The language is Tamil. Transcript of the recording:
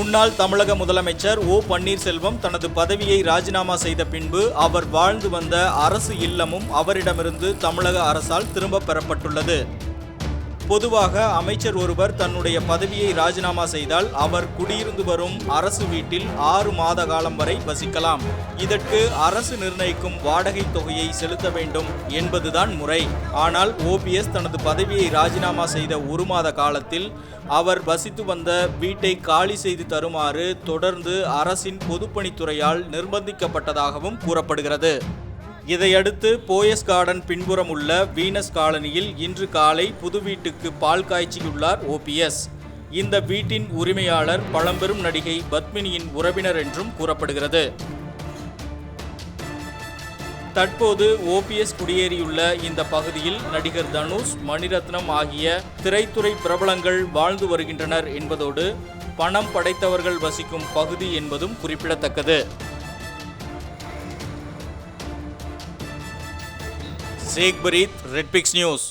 முன்னாள் தமிழக முதலமைச்சர் ஓ பன்னீர்செல்வம் தனது பதவியை ராஜினாமா செய்த பின்பு அவர் வாழ்ந்து வந்த அரசு இல்லமும் அவரிடமிருந்து தமிழக அரசால் திரும்பப் பெறப்பட்டுள்ளது. பொதுவாக அமைச்சர் ஒருவர் தன்னுடைய பதவியை ராஜினாமா செய்தால் அவர் குடியிருந்து வரும் அரசு வீட்டில் ஆறு மாத காலம் வரை வசிக்கலாம். இதற்கு அரசு நிர்ணயிக்கும் வாடகை தொகையை செலுத்த வேண்டும் என்பதுதான் முறை. ஆனால் ஓபிஎஸ் தனது பதவியை ராஜினாமா செய்த ஒரு மாத காலத்தில் அவர் வசித்து வந்த வீட்டை காலி செய்து தருமாறு தொடர்ந்து அரசின் பொதுப்பணித்துறையால் நிர்பந்திக்கப்பட்டதாகவும் கூறப்படுகிறது. இதையடுத்து போயஸ் கார்டன் பின்புறம் உள்ள வீனஸ் காலனியில் இன்று காலை புது வீட்டுக்கு பால் காய்ச்சியுள்ளார் ஓபிஎஸ் இந்த வீட்டின் உரிமையாளர் பழம்பெரும் நடிகை பத்மினியின் உறவினர் என்றும் கூறப்படுகிறது. தற்போது ஓபிஎஸ் குடியேறியுள்ள இந்த பகுதியில் நடிகர் தனுஷ் மணிரத்னம் ஆகிய திரைத்துறை பிரபலங்கள் வாழ்ந்து வருகின்றனர் என்பதோடு பணம் படைத்தவர்கள் வசிக்கும் பகுதி என்பதும் குறிப்பிடத்தக்கது. शेख बरीत रेडपिक्स न्यूज़